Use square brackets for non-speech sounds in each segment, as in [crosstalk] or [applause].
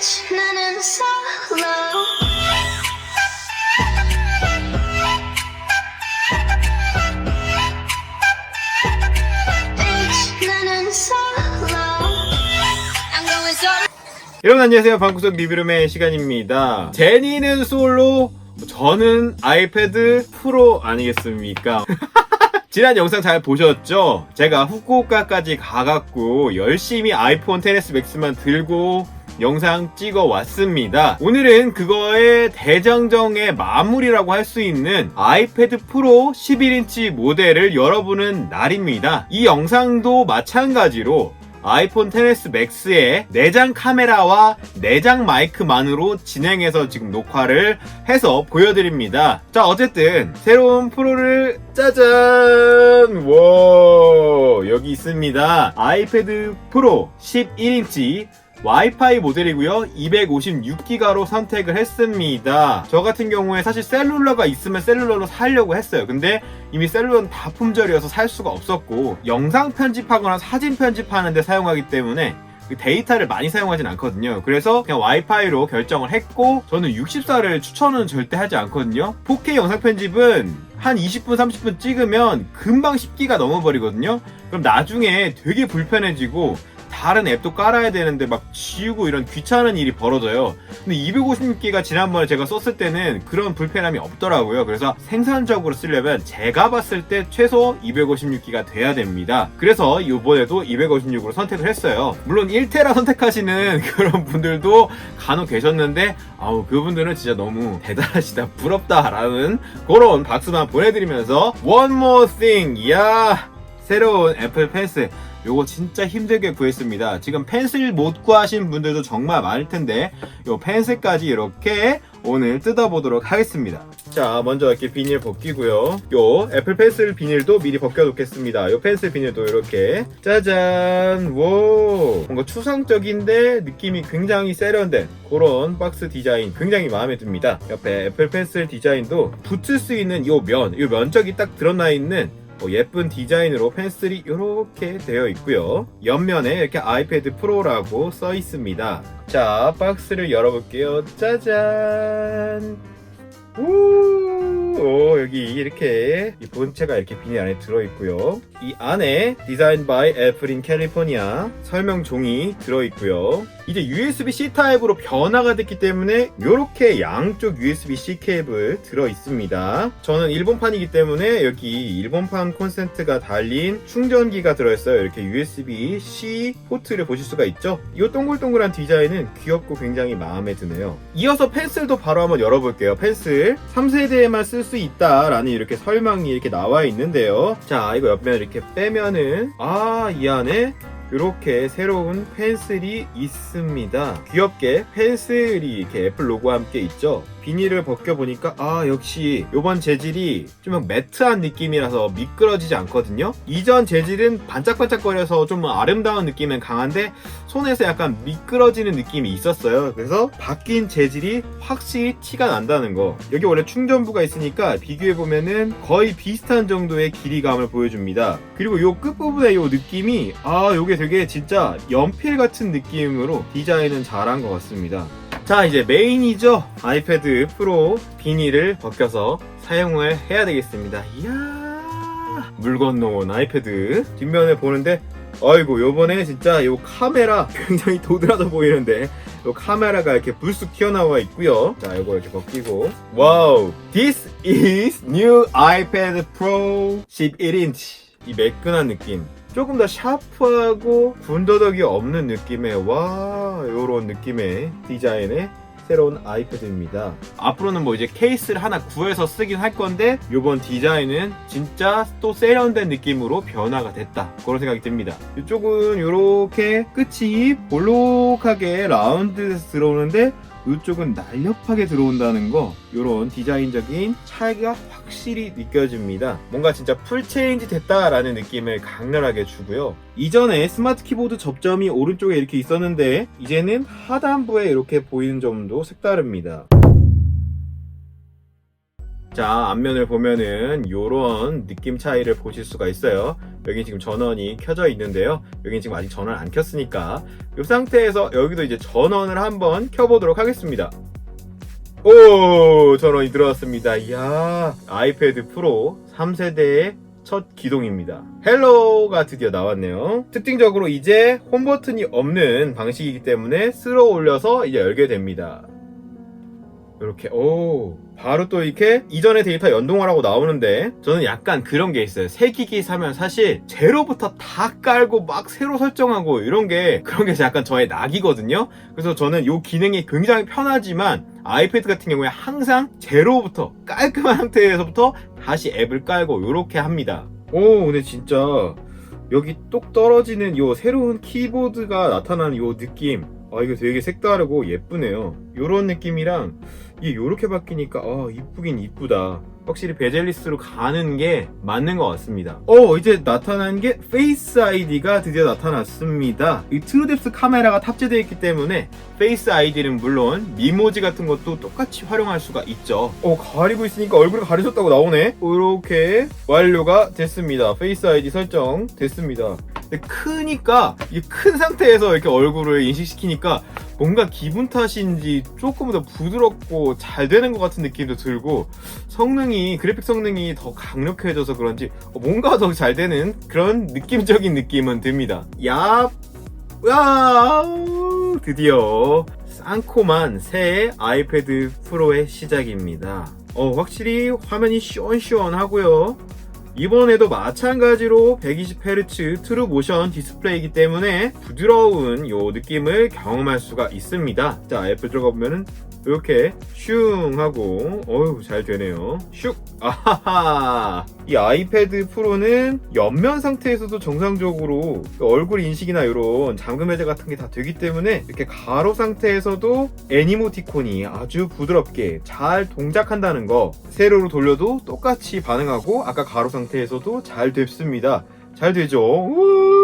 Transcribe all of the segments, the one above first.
나는 solo. 여러분 안녕하세요. 방구석 리뷰룸의 시간입니다. 제니는 솔로 저는 아이패드 프로 아니겠습니까? [laughs] 지난 영상 잘 보셨죠? 제가 후쿠오카까지 가갖고 열심히 아이폰 10s 맥스만 들고 영상 찍어 왔습니다. 오늘은 그거의 대장정의 마무리라고 할 수 있는 아이패드 프로 11인치 모델을 열어보는 날입니다. 이 영상도 마찬가지로 아이폰 10s 맥스의 내장 카메라와 내장 마이크만으로 진행해서 지금 녹화를 해서 보여드립니다. 자, 어쨌든 새로운 프로를 짜잔! 와, 여기 있습니다. 아이패드 프로 11인치 와이파이 모델이고요. 256기가로 선택을 했습니다. 저 같은 경우에 사실 셀룰러가 있으면 셀룰러로 살려고 했어요. 근데 이미 셀룰러는 다 품절이어서 살 수가 없었고 영상 편집하거나 사진 편집하는데 사용하기 때문에 그 데이터를 많이 사용하진 않거든요. 그래서 그냥 와이파이로 결정을 했고 저는 64를 추천은 절대 하지 않거든요. 4K 영상 편집은 한 20분, 30분 찍으면 금방 10기가 넘어버리거든요. 그럼 나중에 되게 불편해지고 다른 앱도 깔아야 되는데 막 지우고 이런 귀찮은 일이 벌어져요. 근데 256기가 지난번에 제가 썼을 때는 그런 불편함이 없더라고요. 그래서 생산적으로 쓰려면 제가 봤을 때 최소 256기가 돼야 됩니다. 그래서 이번에도 256으로 선택을 했어요. 물론 1테라 선택하시는 [laughs] 그런 분들도 간혹 계셨는데 아우 그분들은 진짜 너무 대단하시다 부럽다라는 그런 박수만 보내드리면서 One more thing 이야 새로운 애플 펜슬 요거 진짜 힘들게 구했습니다. 지금 펜슬 못 구하신 분들도 정말 많을 텐데 요 펜슬까지 이렇게 오늘 뜯어보도록 하겠습니다. 자, 먼저 이렇게 비닐 벗기고요. 요 애플 펜슬 비닐도 미리 벗겨놓겠습니다. 요 펜슬 비닐도 이렇게 짜잔, 오, 뭔가 추상적인데 느낌이 굉장히 세련된 그런 박스 디자인 굉장히 마음에 듭니다. 옆에 애플 펜슬 디자인도 붙을 수 있는 요 면, 요 면적이 딱 드러나 있는 어, 예쁜 디자인으로 펜슬이 이렇게 되어 있고요. 옆면에 이렇게 아이패드 프로라고 써 있습니다. 자, 박스를 열어볼게요. 짜잔! 우, 오, 여기 이렇게 이 본체가 이렇게 비닐 안에 들어있고요. 이 안에 디자인 바이 애플 인 캘리포니아 설명 종이 들어있고요. 이제 USB-C 타입으로 변화가 됐기 때문에 이렇게 양쪽 USB-C 케이블 들어있습니다. 저는 일본판이기 때문에 여기 일본판 콘센트가 달린 충전기가 들어있어요. 이렇게 USB-C 포트를 보실 수가 있죠. 이 동글동글한 디자인은 귀엽고 굉장히 마음에 드네요. 이어서 펜슬도 바로 한번 열어볼게요. 펜슬 3세대에만 쓸 수 있다 라는 이렇게 설명이 이렇게 나와 있는데요. 자, 이거 옆면 이렇게 빼면은 아, 이 안에 이렇게 새로운 펜슬이 있습니다. 귀엽게 펜슬이 이렇게 애플 로고와 함께 있죠. 비닐을 벗겨보니까 아 역시 이번 재질이 좀 매트한 느낌이라서 미끄러지지 않거든요. 이전 재질은 반짝반짝거려서 좀 아름다운 느낌은 강한데 손에서 약간 미끄러지는 느낌이 있었어요. 그래서 바뀐 재질이 확실히 티가 난다는 거. 여기 원래 충전부가 있으니까 비교해보면은 거의 비슷한 정도의 길이감을 보여줍니다. 그리고 이 끝부분의 이 느낌이 아 요게 되게 진짜 연필 같은 느낌으로 디자인은 잘한 것 같습니다. 자 이제 메인이죠? 아이패드 프로 비닐을 벗겨서 사용을 해야 되겠습니다. 이야! 물 건너온 아이패드 뒷면을 보는데 아이고 요번에 진짜 요 카메라 [laughs] 굉장히 도드라져 보이는데 요 카메라가 이렇게 불쑥 튀어나와 있고요. 자 요거 이렇게 벗기고. 와우! This is new iPad Pro 11인치. 이 매끈한 느낌 조금 더 샤프하고 군더더기 없는 느낌의 와 요런 느낌의 디자인의 새로운 아이패드입니다. 앞으로는 뭐 이제 케이스를 하나 구해서 쓰긴 할 건데 요번 디자인은 진짜 또 세련된 느낌으로 변화가 됐다. 그런 생각이 듭니다. 이쪽은 이렇게 끝이 볼록하게 라운드에서 들어오는데 이쪽은 날렵하게 들어온다는 거 이런 디자인적인 차이가 확실히 느껴집니다. 뭔가 진짜 풀체인지 됐다라는 느낌을 강렬하게 주고요. 이전에 스마트 키보드 접점이 오른쪽에 이렇게 있었는데 이제는 하단부에 이렇게 보이는 점도 색다릅니다 자, 앞면을 보면은 요런 느낌 차이를 보실 수가 있어요. 여기 지금 전원이 켜져 있는데요. 여기 지금 아직 전원 안 켰으니까 이 상태에서 여기도 이제 전원을 한번 켜보도록 하겠습니다. 오, 전원이 들어왔습니다. 이야, 아이패드 프로 3세대의 첫 기동입니다. 헬로가 드디어 나왔네요. 특징적으로 이제 홈 버튼이 없는 방식이기 때문에 쓸어 올려서 이제 열게 됩니다. 이렇게 오 바로 또 이렇게 이전의 데이터 연동하라고 나오는데 저는 약간 그런 게 있어요. 새 기기 사면 사실 제로부터 다 깔고 막 새로 설정하고 이런 게 그런 게 약간 저의 낙이거든요. 그래서 저는 이 기능이 굉장히 편하지만 아이패드 같은 경우에 항상 제로부터 깔끔한 상태에서부터 다시 앱을 깔고 이렇게 합니다. 오 근데 진짜 여기 똑 떨어지는 요 새로운 키보드가 나타나는 요 느낌 아 이거 되게 색다르고 예쁘네요. 요런 느낌이랑 이게 요렇게 바뀌니까 아 이쁘긴 이쁘다 확실히 베젤리스로 가는 게 맞는 것 같습니다. 어 이제 나타난 게 페이스 아이디가 드디어 나타났습니다. 이 트루뎁스 카메라가 탑재되어 있기 때문에 페이스 아이디는 물론 미모지 같은 것도 똑같이 활용할 수가 있죠. 어 가리고 있으니까 얼굴이 가려졌다고 나오네. 이렇게 완료가 됐습니다. 페이스 아이디 설정 됐습니다. 근데 크니까 이게 큰 상태에서 이렇게 얼굴을 인식시키니까 뭔가 기분 탓인지 조금 더 부드럽고 잘 되는 것 같은 느낌도 들고 성능이 그래픽 성능이 더 강력해져서 그런지 뭔가 더 잘 되는 그런 느낌적인 느낌은 듭니다. 야, 야, 드디어 쌍코만 새 아이패드 프로의 시작입니다. 어, 확실히 화면이 시원시원하고요. 이번에도 마찬가지로 120Hz 트루 모션 디스플레이이기 때문에 부드러운 요 느낌을 경험할 수가 있습니다. 자, 애플 들어가 보면은 이렇게 슝 하고 어휴 잘 되네요. 슉 아하하 이 아이패드 프로는 옆면 상태에서도 정상적으로 그 얼굴 인식이나 이런 잠금 해제 같은 게 다 되기 때문에 이렇게 가로 상태에서도 애니모티콘이 아주 부드럽게 잘 동작한다는 거 세로로 돌려도 똑같이 반응하고 아까 가로 상태에서도 잘 됐습니다. 잘 되죠? 우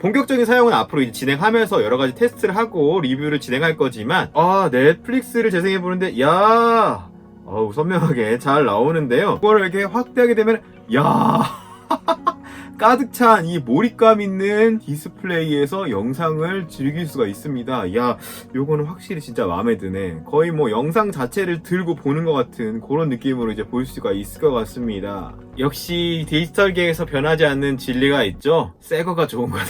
본격적인 사용은 앞으로 이제 진행하면서 여러 가지 테스트를 하고 리뷰를 진행할 거지만 아 넷플릭스를 재생해 보는데 야 어우 선명하게 잘 나오는데요. 그거를 이렇게 확대하게 되면 야 [laughs] 가득 찬 이 몰입감 있는 디스플레이에서 영상을 즐길 수가 있습니다. 야, 요거는 확실히 진짜 마음에 드네. 거의 뭐 영상 자체를 들고 보는 것 같은 그런 느낌으로 이제 볼 수가 있을 것 같습니다. 역시 디지털계에서 변하지 않는 진리가 있죠? 새 거가 좋은 거다.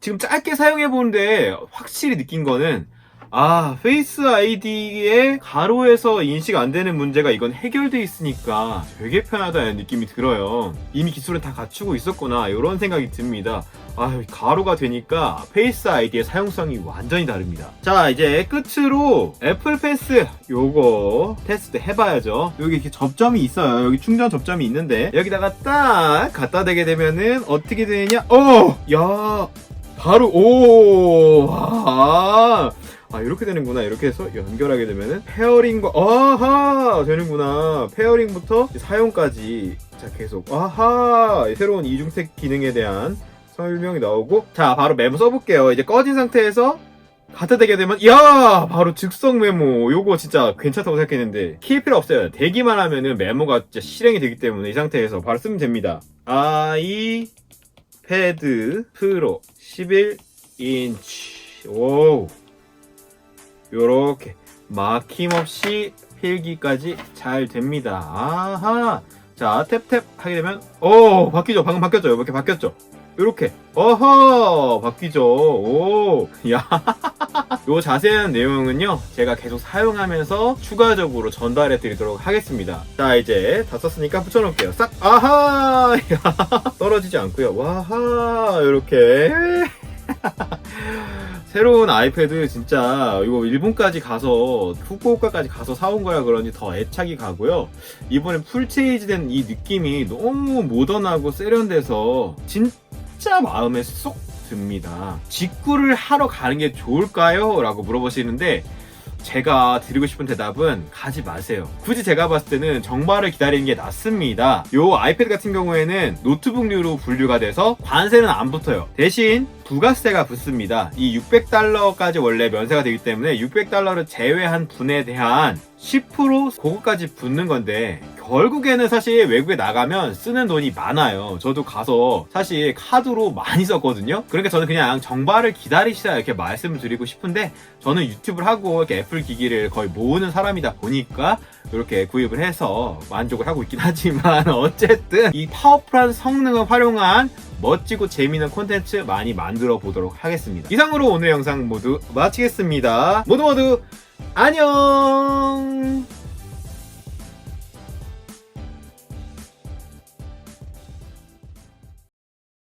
지금 짧게 사용해 보는데 확실히 느낀 거는 아, 페이스 아이디에 가로에서 인식 안 되는 문제가 이건 해결돼 있으니까 되게 편하다는 느낌이 들어요. 이미 기술은 다 갖추고 있었구나, 이런 생각이 듭니다. 아, 가로가 되니까 페이스 아이디의 사용성이 완전히 다릅니다. 자, 이제 끝으로 애플 패스 요거 테스트 해봐야죠. 여기 이렇게 접점이 있어요. 여기 충전 접점이 있는데 여기다가 딱 갖다 대게 되면은 어떻게 되냐? 어, 야, 바로 오, 아. 아 이렇게 되는구나. 이렇게 해서 연결하게 되면은 페어링과 아하! 되는구나. 페어링부터 사용까지. 자 계속. 아하! 새로운 이중색 기능에 대한 설명이 나오고 자 바로 메모 써볼게요. 이제 꺼진 상태에서 갖다 대게 되면 야! 바로 즉석 메모. 요거 진짜 괜찮다고 생각했는데 킬 필요 없어요. 대기만 하면은 메모가 진짜 실행이 되기 때문에 이 상태에서 바로 쓰면 됩니다. 아이 패드 프로 11인치. 오우 요렇게 막힘없이 필기까지 잘 됩니다. 아하. 자, 탭탭 하게 되면, 오, 바뀌죠. 방금 바뀌었죠. 이렇게 바뀌었죠. 요렇게. 어허, 바뀌죠. 오, [laughs] 야. 요 자세한 내용은요, 제가 계속 사용하면서 추가적으로 전달해 드리도록 하겠습니다. 자, 이제 다 썼으니까 붙여놓을게요. 싹, 아하! 야, [laughs] 떨어지지 않고요. 와하, 요렇게. [laughs] 새로운 아이패드 진짜 이거 일본까지 가서 후쿠오카까지 가서 사온 거라 그런지 더 애착이 가고요. 이번에 풀체이지된 이 느낌이 너무 모던하고 세련돼서 진짜 마음에 쏙 듭니다. 직구를 하러 가는 게 좋을까요? 라고 물어보시는데 제가 드리고 싶은 대답은 가지 마세요. 굳이 제가 봤을 때는 정발을 기다리는 게 낫습니다. 요 아이패드 같은 경우에는 노트북류로 분류가 돼서 관세는 안 붙어요. 대신 부가세가 붙습니다. 이 600달러까지 원래 면세가 되기 때문에 600달러를 제외한 분에 대한 10% 그거까지 붙는 건데 결국에는 사실 외국에 나가면 쓰는 돈이 많아요. 저도 가서 사실 카드로 많이 썼거든요. 그러니까 저는 그냥 정발을 기다리시라 이렇게 말씀을 드리고 싶은데 저는 유튜브를 하고 이렇게 애플 기기를 거의 모으는 사람이다 보니까 이렇게 구입을 해서 만족을 하고 있긴 하지만 [laughs] 어쨌든 이 파워풀한 성능을 활용한 멋지고 재미있는 콘텐츠 많이 만들어 보도록 하겠습니다. 이상으로 오늘 영상 모두 마치겠습니다. 모두 모두 안녕!